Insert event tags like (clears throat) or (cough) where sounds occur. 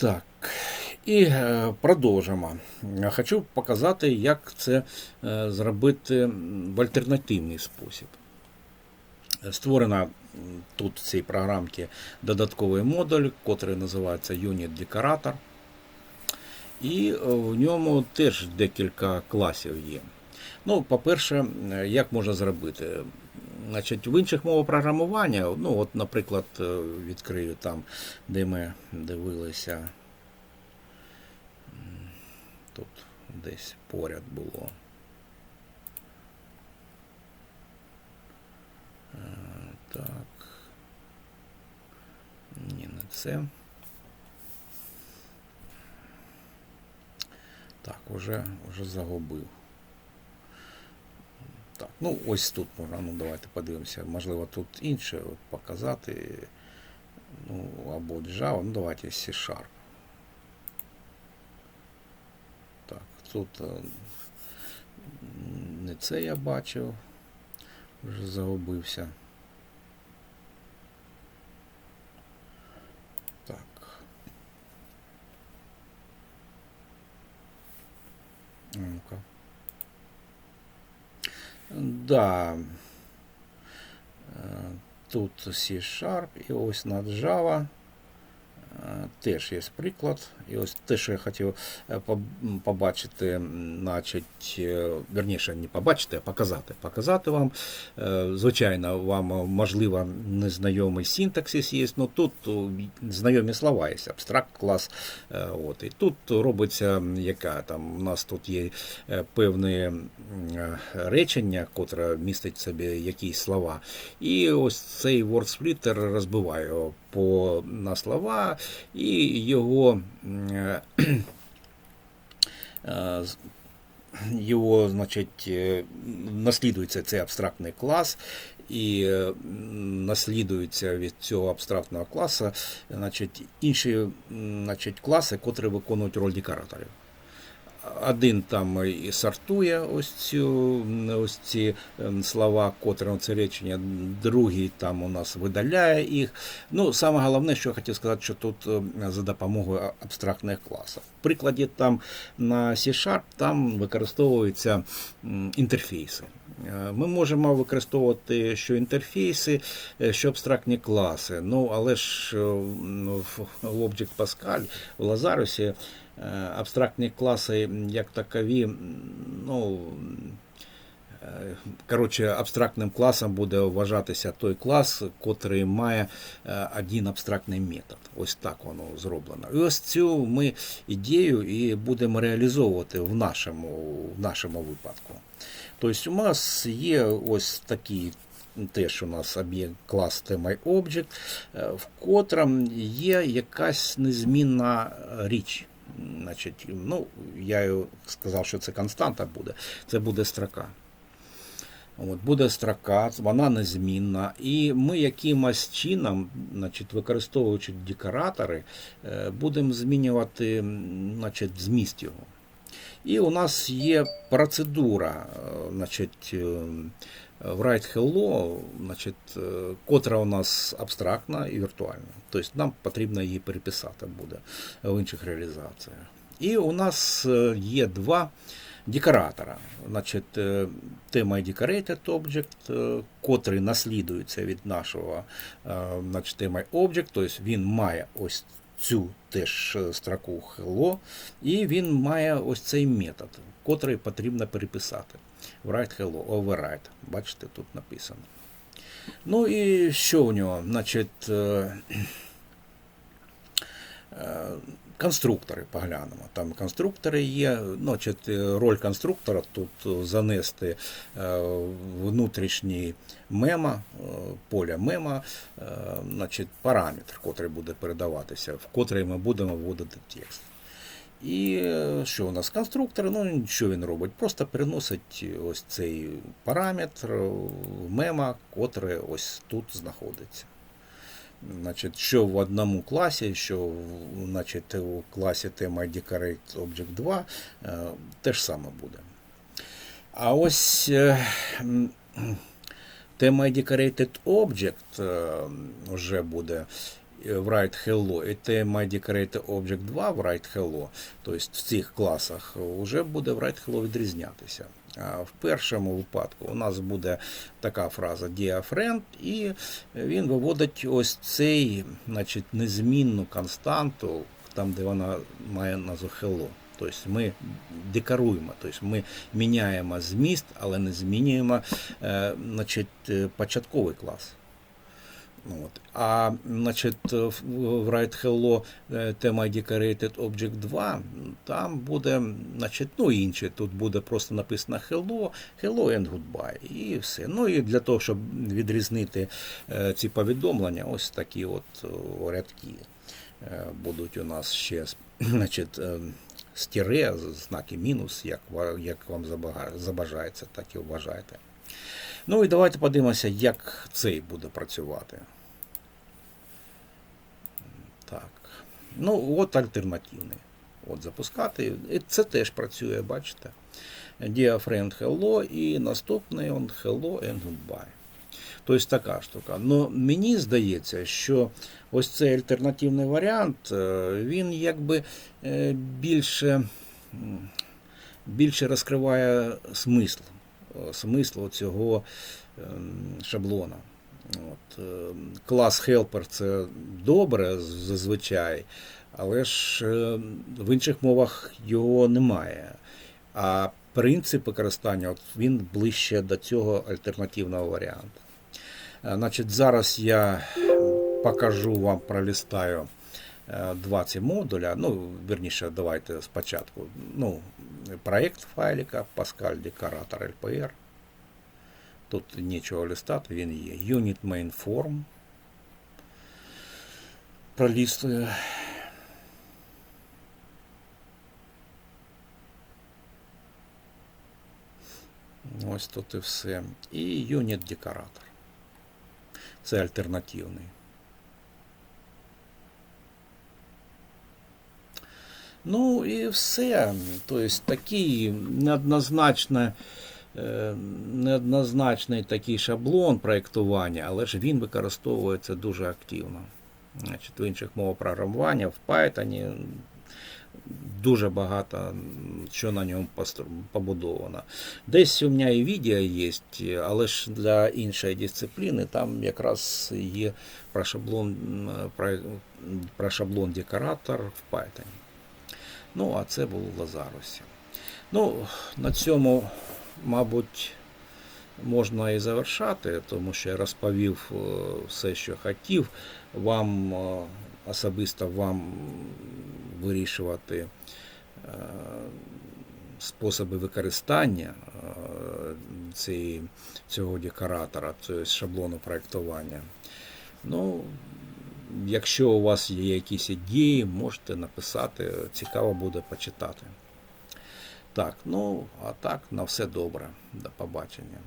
Так, і е, продовжимо. Хочу показати, як це е, зробити в альтернативний спосіб. Створена тут в цій програмці додатковий модуль, який називається Unit Decorator. І е, в ньому теж декілька класів є. Ну, по-перше, як можна зробити? Значить, в інших мовах програмування, ну, от, наприклад, е, відкрию там, де ми дивилися. Тут десь поряд було. Е, Так. Ні, не це. Так, уже, уже загубив. Ну ось тут можна, ну давайте подивимося. Можливо, тут інше от, показати. Ну, або Java, ну давайте C-Sharp. Так, тут е, не це я бачив. Вже загубився. Так. Ну-ка. Да. Е, Тут C-Sharp і ось на Java. Е, Теж є приклад. І ось те, що я хотів е, побачити, значить, е, верніше, не побачити, а показати. Показати вам. Звичайно, вам можливо незнайомий синтаксис є, але тут знайомі слова є, абстракт клас. От. І тут робиться яка там у нас тут є певне е, речення, котре містить в собі якісь слова. І ось цей WordSplitter розбиває його по, на слова, і його, е, е, його значить, е, наслідується цей абстрактний клас. І наслідуються від цього абстрактного класу значить, інші значить, класи, котрі виконують роль декораторів. Один там і сортує ось, цю, ось ці ем, слова, котрі це речення, другий там у нас видаляє їх. Ну, саме головне, що я хотів сказати, що тут ем, за допомогою абстрактних класів. В прикладі там на C-Sharp там використовуються інтерфейси. Е, Ми можемо використовувати що інтерфейси, е, що абстрактні класи. Ну, але ж е, в Object Pascal, в е, абстрактні класи як такові, ну. е, Коротше, абстрактним класом буде вважатися той клас, котрий має е, один абстрактний метод. Ось так воно зроблено. І ось цю ми ідею і будемо реалізовувати в нашому, в нашому випадку. Тобто у нас є ось такий теж у нас об'єкт клас TMI-Object, е, в котрому є якась незмінна річ. Значить, ну, я сказав, що це константа буде. Це буде строка. От, буде строка, вона незмінна. І ми якимось чином, значить, використовуючи декоратори, е, будемо змінювати значить, зміст його. І у нас є процедура, е, значить, е, Write Hello, значить, е, котра у нас абстрактна і віртуальна. Тобто нам потрібно її переписати буде в інших реалізаціях. І у нас е, є два декоратора. Значить, е, тема Decorated Object, е, котрий наслідується від нашого значить, тема Object, тобто він має ось цю теж строку hello, і він має ось цей метод, котрий потрібно переписати. Write hello, override. Бачите, тут написано. Ну і що у нього? Значить, е, е, конструктори поглянемо. Там конструктори є. Значить, е, роль конструктора тут занести внутрішній мема, поля мема, значить, параметр, котрий буде передаватися, в котрий ми будемо вводити текст. І е, що у нас конструктор? Ну, що він робить? Просто переносить ось цей параметр мема, котре ось тут знаходиться. Значить, що в одному класі, що значить, у класі Theme Decorate Object 2 е, те ж саме буде. А ось е, Theme Decorated Object е, вже буде. Е, write hello і TMI-Decorated Object 2 write hello, тобто в цих класах вже буде write hello відрізнятися. В першому випадку у нас буде така фраза dear friend, і він виводить ось цей, значить, незмінну константу, там, де вона має назву hello. Тобто ми декоруємо, тобто ми міняємо зміст, але не змінюємо е, значить, е, початковий клас. От. А значить, в в Write Hello е, тема Decorated Object 2, там буде, значить, ну інші. Тут буде просто написано Hello, Hello and Goodbye. І все. Ну і для того, щоб відрізнити е, ці повідомлення, ось такі от рядки е, будуть у нас ще (clears throat) значить, е, з знаки мінус, як, як вам забажається, так і вважайте. Ну і давайте подивимося, як цей буде працювати. Так. Ну, от альтернативний. От запускати. І це теж працює, бачите. Dear hello і наступний он hello and goodbye. Тобто така штука. Ну, мені здається, що ось цей альтернативний варіант, е, він якби е, більше, більше розкриває смисл, е, смисл цього ем, шаблона. От, е, клас Helper це добре зазвичай, але ж е, в інших мовах його немає. А принцип використання от він ближче до цього альтернативного варіанту. Значить, зараз я покажу вам, пролистаю е, два ці модуля. Ну, верніше, давайте спочатку. Ну, проект файлика, Pascal Decorator LPR. Тут нічого листати, він є. Unit Main Form. Пролістую. Ось тут і все. І Unit Decorator. Це альтернативний. Ну і все. Тобто такий неоднозначно, е, неоднозначний такий шаблон проєктування, але ж він використовується дуже активно. Значить, в інших мовах програмування, в Python дуже багато що на ньому побудовано. Десь у мене і відео є, але ж для іншої дисципліни там якраз є про шаблон, про, про шаблон декоратор в Python. Ну, а це було в Лазарусі. Ну, на цьому, мабуть, можна і завершати, тому що я розповів е, все, що хотів. Вам е, особисто вам вирішувати е, способи використання цього декоратора, тобто шаблону проєктування. Ну, якщо у вас є якісь ідеї, можете написати, цікаво буде почитати. Так, ну, а так, на все добре. До побачення.